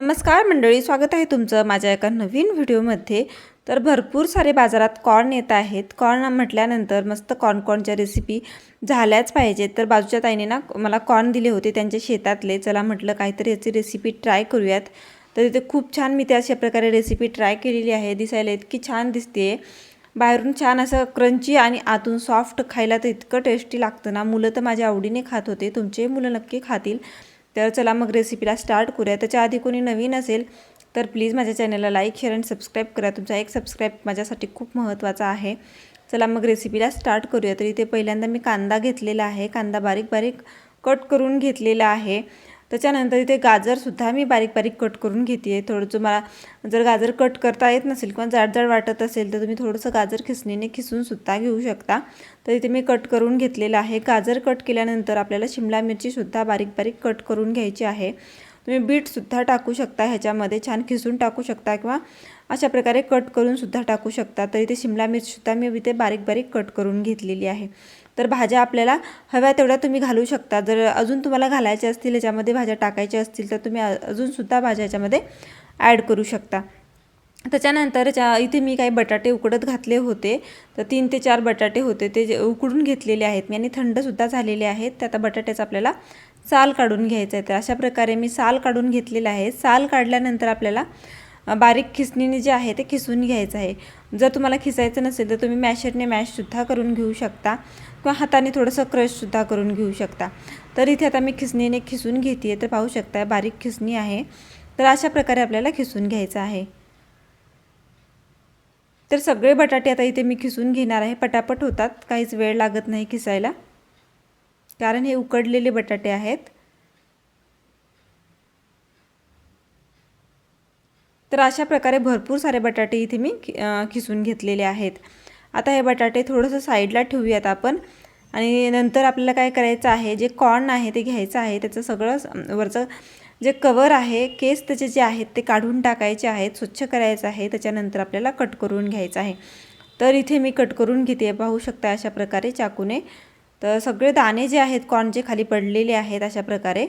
नमस्कार मंडळी स्वागत आहे तुमचं माझ्या एका नवीन व्हिडिओमध्ये. तर भरपूर सारे बाजारात कॉर्न येत आहेत. कॉर्न म्हटल्यानंतर मस्त कॉर्न कॉर्नच्या रेसिपी झाल्याच पाहिजेत. तर बाजूच्या ताईने ना मला कॉर्न दिले होते त्यांच्या शेतातले. चला म्हटलं काहीतरी याची रेसिपी ट्राय करूयात. तर इथे खूप छान मी त्या अशा प्रकारे रेसिपी ट्राय केलेली आहे. दिसायला इतकी छान दिसते बाहेरून छान असं क्रंची आणि आतून सॉफ्ट खायला तर इतकं टेस्टी लागतं ना. मुलं तर माझ्या आवडीने खात होते. तुमचे मुलं नक्की खातील. तर चला मग रेसिपीला स्टार्ट करूया. त्याच्या आधी कोणी नवीन असेल तर प्लीज माझ्या चॅनलला लाईक शेअर अँड सबस्क्राईब करा. तुमचा एक सबस्क्राईब माझ्यासाठी खूप महत्त्वाचा आहे. चला मग रेसिपीला स्टार्ट करूया. तर इथे पहिल्यांदा मी कांदा घेतलेला आहे. कांदा बारीक बारीक कट करून घेतलेला आहे. त्याच्यानंतर इथे गाजरसुद्धा मी बारीक बारीक कट करून घेते आहे थोडंसं मला जर गाजर कट करता येत नसेल किंवा जाड जाड वाटत असेल तर तुम्ही थोडंसं गाजर खिसणीने खिसूनसुद्धा घेऊ शकता. तर इथे मी कट करून घेतलेलं आहे. गाजर कट केल्यानंतर आपल्याला शिमला मिरचीसुद्धा बारीक बारीक कट करून घ्यायची आहे. तुम्ही बीटसुद्धा टाकू शकता ह्याच्यामध्ये. छान खिसून टाकू शकता किंवा अशा प्रकारे कट करूनसुद्धा टाकू शकता. तर इथे शिमला मिरचीसुद्धा मी इथे बारीक बारीक कट करून घेतलेली आहे. तर भाज्या आपल्याला हव्या तेवढ्या तुम्ही घालू शकता. जर अजून तुम्हाला घालायच्या असतील याच्यामध्ये भाज्या टाकायच्या असतील तर तुम्ही अजूनसुद्धा भाज्या याच्यामध्ये ॲड करू शकता. त्याच्यानंतर ज्या इथे मी काही बटाटे उकडत घातले होते तर तीन ते चार बटाटे होते ते जे उकडून घेतलेले आहेत. मी आणि थंडसुद्धा झालेले आहेत. त्या आता बटाट्याचा आपल्याला साल काढून घ्यायचं आहे. तर अशा प्रकारे मी साल काढून घेतलेला आहे. साल काढल्यानंतर आपल्याला बारीक खिसणीने जे आहे ते खिसून घ्यायचं आहे. जर तुम्हाला खिसायचं नसेल तर तुम्ही मॅशरने मॅशसुद्धा करून घेऊ शकता किंवा हाताने थोडंसं क्रशसुद्धा करून घेऊ शकता. तर इथे आता मी खिसणीने खिसून घेते तर पाहू शकता बारीक खिसणी आहे. तर अशा प्रकारे आपल्याला खिसून घ्यायचं आहे. तर सगळे बटाटे आता इथे मी खिसून घेणार आहे. पटापट होतात काहीच वेळ लागत नाही खिसायला. कारण हे उकडलेले बटाटे आहेत. तर अशा प्रकारे भरपूर सारे बटाटे इथे मी खिसून घेतलेले आहेत. आता हे बटाटे थोडंसं साईडला ठेवूयात आपण. आणि नंतर आपल्याला काय करायचं आहे जे कॉर्न आहे ते घ्यायचं आहे. त्याचं सगळं वरचं जे कवर आहे केस त्याचे जे आहेत ते काढून टाकायचे आहेत स्वच्छ करायचं आहे. त्याच्यानंतर आपल्याला कट करून घ्यायचं आहे. तर इथे मी कट करून घेते. पाहू शकता अशा प्रकारे चाकूने. तर सगळे दाणे जे आहेत कॉर्न जे खाली पडलेले आहेत अशा प्रकारे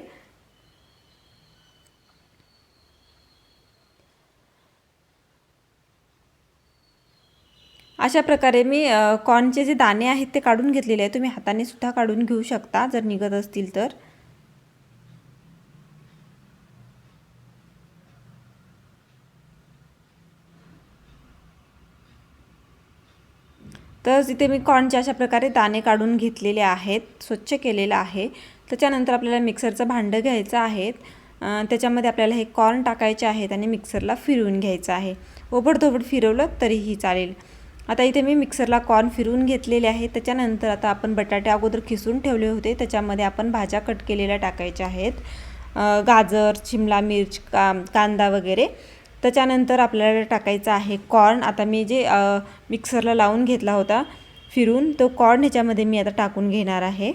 अशा प्रकारे मी कॉर्नचे जे दाणे आहेत ते काढून घेतलेले आहे तुम्ही हाताने सुद्धा काढून घेऊ शकता जर निघत असतील तर. तर तिथे मी कॉर्नचे अशा प्रकारे दाणे काढून घेतलेले आहेत स्वच्छ केलेलं आहे. त्याच्यानंतर आपल्याला मिक्सरचं भांडं घ्यायचं आहे. त्याच्यामध्ये आपल्याला हे कॉर्न टाकायचे आहेत आणि मिक्सरला फिरवून घ्यायचं आहे. ओबडधोबड फिरवलं तरीही चालेल. आता इथे मी मिक्सरला कॉर्न फिरवून घेतलेले आहे. त्याच्यानंतर आता आपण बटाटे अगोदर खिसून ठेवले होते. त्याच्यामध्ये आपण भाज्या कट केलेल्या टाकायच्या आहेत. गाजर शिमला मिर्च का कांदा वगैरे. त्याच्यानंतर आपल्याला टाकायचं आहे कॉर्न. आता मी जे मिक्सरला लावून घेतला होता फिरून तो कॉर्न ह्याच्यामध्ये मी आता टाकून घेणार आहे.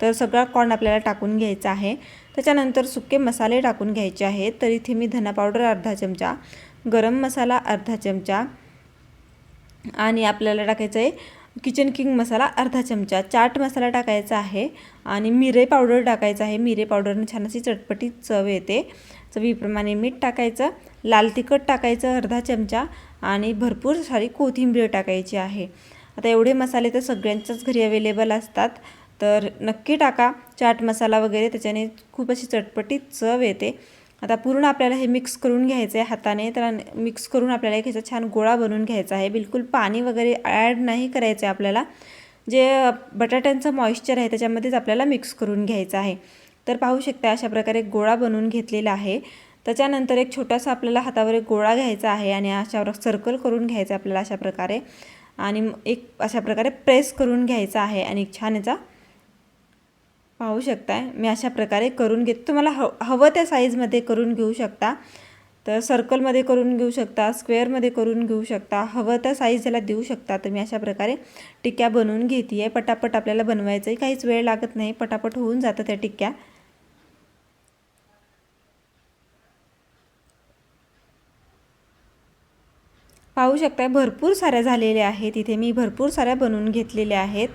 तर सगळा कॉर्न आपल्याला टाकून घ्यायचा आहे. त्याच्यानंतर सुके मसाले टाकून घ्यायचे आहेत. तर इथे मी धना पावडर अर्धा चमचा गरम मसाला अर्धा चमचा आणि आपल्याला टाकायचं आहे किचन किंग मसाला अर्धा चमचा. चाट मसाला टाकायचा आहे आणि मिरे पावडर टाकायचं आहे. मिरे पावडरनं छान अशी चटपटीत चव येते. चवीप्रमाणे मीठ टाकायचं. लाल तिखट टाकायचं अर्धा चमचा आणि भरपूर सारी कोथिंबीर टाकायची आहे. आता एवढे मसाले तर सगळ्यांच्याच घरी अवेलेबल असतात. तर नक्की टाका. चाट मसाला वगैरे त्याच्याने खूप अशी चटपटीत चव येते. आता पूर्ण आपल्याला हे मिक्स करून घ्यायचं आहे हाताने तर मिक्स करून आपल्याला एक ह्याचा छान गोळा बनवून घ्यायचा आहे. बिलकुल पाणी वगैरे ॲड नाही करायचं आहे आपल्याला. जे बटाट्यांचं मॉइश्चर आहे त्याच्यामध्येच आपल्याला मिक्स करून घ्यायचं आहे. तर पाहू शकता अशा प्रकारे गोळा बनवून घेतलेला आहे. त्याच्यानंतर एक छोटासा आपल्याला हातावर एक गोळा घ्यायचा आहे आणि अशावर सर्कल करून घ्यायचा आपल्याला अशा प्रकारे. आणि एक अशा प्रकारे प्रेस करून घ्यायचा आहे आणि छान याचा पाहू शकताय. मी अशा प्रकारे करून घेत तुम्हाला ह हवं त्या साईजमध्ये करून घेऊ शकता. तर सर्कलमध्ये करून घेऊ शकता स्क्वेअरमध्ये करून घेऊ शकता हवं त्या साईज याला देऊ शकता. तर मी अशा प्रकारे टिक्क्या बनवून घेते आहे पटापट आपल्याला बनवायचं आहे काहीच वेळ लागत नाही. पटापट होऊन जातं त्या टिक्क्या पाहू शकता भरपूर साऱ्या झालेल्या आहेत. इथे मी भरपूर साऱ्या बनवून घेतलेल्या आहेत.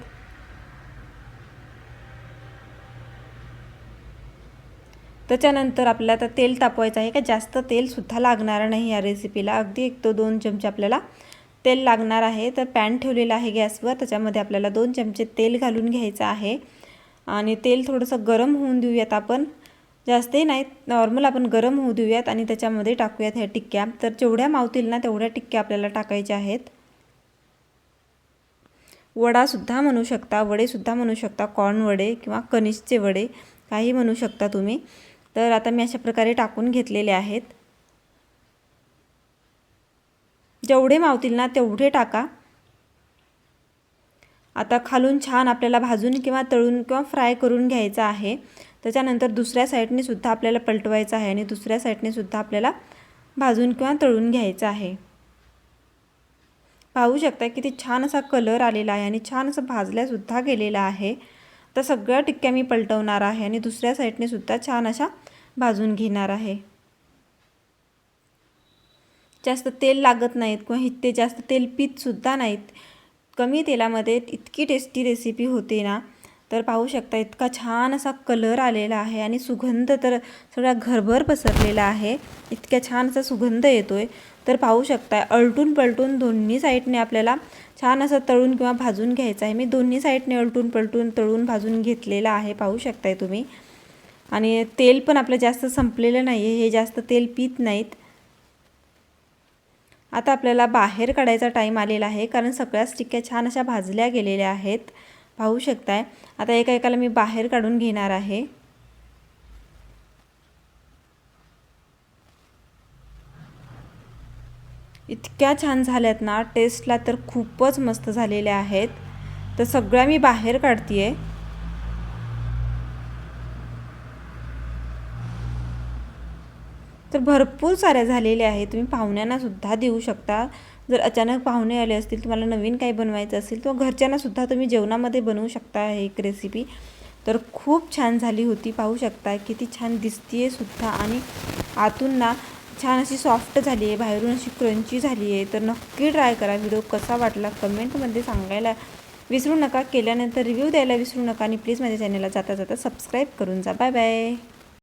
त्याच्यानंतर आपल्याला आता तेल तापवायचं आहे का? जास्त तेलसुद्धा लागणार नाही या रेसिपीला अगदी एक तो दोन चमचे आपल्याला तेल लागणार आहे. तर पॅन ठेवलेला आहे गॅसवर. त्याच्यामध्ये आपल्याला दोन चमचे तेल घालून घ्यायचं आहे. आणि तेल थोडंसं गरम होऊन देऊयात आपण. जास्तही नाही नॉर्मल आपण गरम होऊ देऊयात आणि त्याच्यामध्ये टाकूयात ह्या टिक्क्या. तर जेवढ्या मावतील ना तेवढ्या टिक्क्या आपल्याला टाकायच्या आहेत. वडासुद्धा म्हणू शकता वडेसुद्धा म्हणू शकता कॉर्न वडे किंवा कनिशचे वडे काही म्हणू शकता तुम्ही. तर आता मी अशा प्रकारे टाकून घेतलेले आहेत. जेवढे मावतील ना तेवढे टाका. आता खालून छान आपल्याला भाजून किंवा तळून किंवा फ्राय करून घ्यायचं आहे. त्याच्यानंतर दुसऱ्या साईडने सुद्धा आपल्याला पलटवायचं आहे आणि दुसऱ्या साईडने सुद्धा आपल्याला भाजून किंवा तळून घ्यायचं आहे. पाहू शकता किती छान असा कलर आलेला आहे आणि छान असं भाजल्यासुद्धा गेलेला आहे. तर सगळ्या टिक्क्या मी पलटवणार आहे आणि दुसऱ्या साईडने सुद्धा छान अशा भाजून घेणार आहे. जास्त तेल लागत नाहीत किंवा ते जास्त तेल पीतसुद्धा नाहीत. कमी तेलामध्ये इतकी टेस्टी रेसिपी होते ना तर पाहू शकता इतका छान असा कलर आलेला आहे आणि सुगंध तर सगळा घरभर पसरलेला आहे. इतक्या छान असा सुगंध येतो आहे तर पाहू शकता अलटून पलटून दोन्ही साईडने आपल्याला छान असं तळून किंवा भाजून घ्यायचं आहे. मी दोन्ही साईडने अलटून पलटून तळून भाजून घेतलेलं आहे. पाहू शकताय तुम्ही. आणि तेल पण आपलं जास्त संपलेलं नाही आहे हे जास्त तेल पित नाहीत. आता आपल्याला बाहेर काढायचा टाईम आलेला आहे. कारण सगळ्याच टिक्क्या छान अशा भाजल्या गेलेल्या आहेत. पाहू शकताय. आता एका एकाला मी बाहेर काढून घेणार आहे. इतक्या छान झाल्यात ना टेस्टला तर खूपच मस्त झालेल्या आहेत. तर सगळ्या मी बाहेर काढते आहे तर भरपूर साऱ्या झालेल्या आहेत. तुम्ही पाहुण्यांनासुद्धा देऊ शकता. जर अचानक पाहुणे आले असतील तुम्हाला नवीन काही बनवायचं असेल किंवा घरच्यांनासुद्धा तुम्ही जेवणामध्ये बनवू शकता एक रेसिपी तर खूप छान झाली होती पाहू शकता. किती छान दिसतीये सुद्धा. आणि आतून ना छान अशी सॉफ्ट झाली आहे बाहेरून अशी क्रंची झाली आहे तर नक्की ट्राय करा. व्हिडिओ कसा वाटला कमेंटमध्ये सांगायला विसरू नका. केल्यानंतर रिव्ह्यू द्यायला विसरू नका. आणि प्लीज माझ्या चॅनलला जाता जाता सबस्क्राईब करून जा. Bye bye